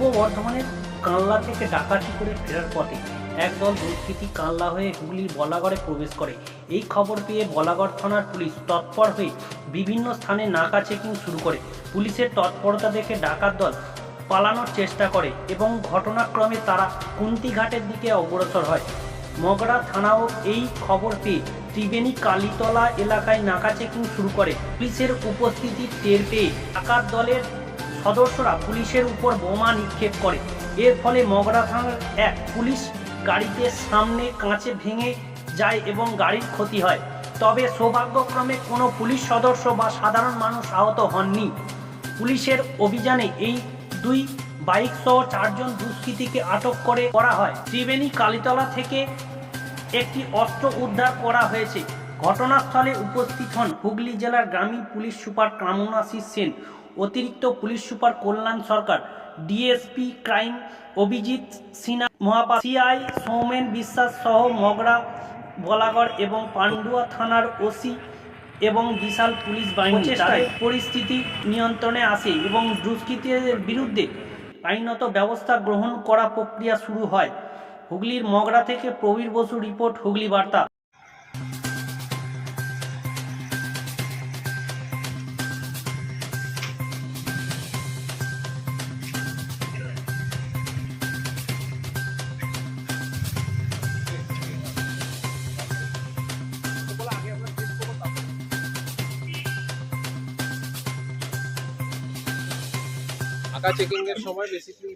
বর্ধমানের কানলা থেকে ডাকাতি করে ফেরার পথে একদল দুষ্কৃতী কানলা হয়ে হুগলির বলাগড়ে প্রবেশ করে। এই খবর পেয়ে বলাগড় থানার পুলিশ তৎপর হয়ে বিভিন্ন স্থানে নাকা চেকিং শুরু করে। পুলিশের তৎপরতা দেখে ডাকাত দল পালানোর চেষ্টা করে এবং ঘটনাক্রমে তারা কুন্তিঘাটের দিকে অগ্রসর হয়। মগরা থানাও এই খবর পেয়ে ত্রিবেণী কালীতলা এলাকায় নাকা চেকিং শুরু করে। পুলিশের উপস্থিতি টের পেয়ে ডাকাত দলের সদস্যরা পুলিশের উপর বোমা নিক্ষেপ করে। এর ফলে মগরা থানার এক পুলিশ গাড়িতে সামনে কাঁচে ভেঙে যায় এবং গাড়ির ক্ষতি হয়। তবে সৌভাগ্যক্রমে কোনো পুলিশ সদস্য বা সাধারণ মানুষ আহত হননি। পুলিশের অভিযানে এই দুই বাইক সহ চারজন দুষ্কৃতীকে আটক করে করা হয়। ত্রিবেণী কালীতলা থেকে একটি অস্ত্র উদ্ধার করা হয়েছে। ঘটনাস্থলে উপস্থিত হন হুগলি জেলার গ্রামীণ পুলিশ সুপার কামনাশিস সেন অতিরিক্ত police super Kalyan Sarkar DSP crime Abhijit Sinha মহাপা CI Soumen Biswas সহ মগরা বলাগড় এবং পান্ডুয়া থানার ওসি এবং বিশাল পুলিশ বাহিনী। পরিস্থিতি নিয়ন্ত্রণে আসে এবং দুষ্কৃতীদের বিরুদ্ধে আইনত ব্যবস্থা গ্রহণ করা প্রক্রিয়া শুরু হয়। হুগলির মগরা থেকে প্রবীর বসু রিপোর্ট হুগলি বার্তা। আঁকা চেকিং এর সময় বেসিক্যালি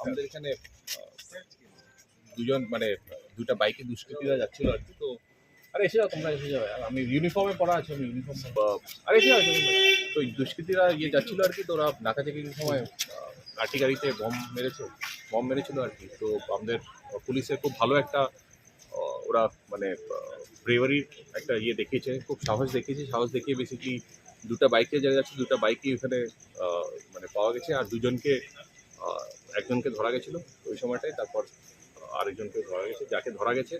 আমাদের এখানে দুজন মানে দুটা বাইকে দুষ্কৃতীরা যাচ্ছিল আর কি, তো আরে এসে যাও, তোমরা এসে যাবে। আমি ইউনিফর্মে পড়া আছে, আমি ইউনিফর্ম আরে এসে যাও তো দুষ্কৃতীরা ইয়ে যাচ্ছিল আর কি, তো ওরা নাকা চেকিং এর সময় লাঠি গাড়িতে বম মেরেছে বম মেরেছিল আর কি। তো আমাদের পুলিশের খুব ভালো একটা ওরা মানে ব্রেভারির একটা ইয়ে দেখিয়েছে, খুব সাহস দেখিয়েছে। সাহস দেখিয়ে বেসিক্যালি দুটা বাইকে যারা যাচ্ছে দুটা বাইকই এখানে মানে পাওয়া গেছে। আর দুজনকে একজনকে ধরা গেছিল ওই সময়টায় তারপর আরেকজনকে ধরা গেছে। যাকে ধরা গেছে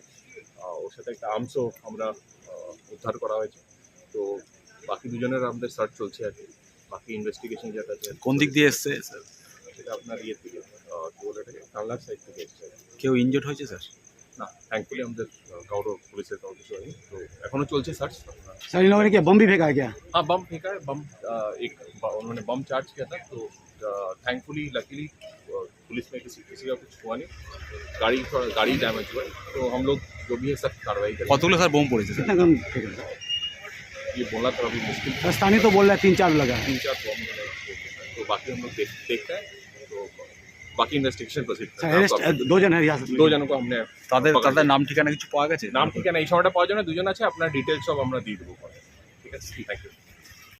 ওর সাথে একটা আর্মসও আমরা উদ্ধার করা হয়েছে। তো বাকি দুজনের আমাদের সার্চ চলছে আর কি। বাকি ইনভেস্টিগেশন যেটা আছে কোন দিক দিয়ে এসছে? স্যার সেটা আপনার ইয়ে থেকে কি বলে সাইড থেকে এসছে কেউ ইনজোর্ড হয়েছে স্যার না থ্যাঙ্কফুলি আমাদের আহ, কারো পুলিশের কারো কিছু হয়নি তো এখনো চলছে সার্চ सर इन लोगों ने क्या बम भी फेंका है क्या हाँ बम फेंका है बम अ, एक ब- उन्होंने बम चार्ज किया था तो थैंकफुली लकीली पुलिस में किसी किसी का कुछ हुआ नहीं गाड़ी थोड़ा गाड़ी डैमेज हुआ है तो हम लोग जो भी है सख्त कार्रवाई करेंगे কতগুলো স্যার বোম পড়েছে স্যার कितना कम फेंका है? ये बोलना थोड़ा भी मुश्किल है। सर स्थानीय तो बोल रहा है तीन चार लगा है तीन चार बम उन्होंने फेंके हैं। तो बाकी हम लोग देख देखते हैं तो बाकी इन्वेस्टिगेशन प्रोसीड सर अरेस्ट दो जन है हिरासत में দু জনকে हमने তাদের পকড় তাদের লিয়া। নাম ঠিকানা কিছু পাওয়া গেছে নাম ঠিকানা এই সময়টা পাওয়া যায় না দুজন আছে আপনার ডিটেলস সব আমরা দিয়ে দেবো পরে। ঠিক আছে থ্যাংক ইউ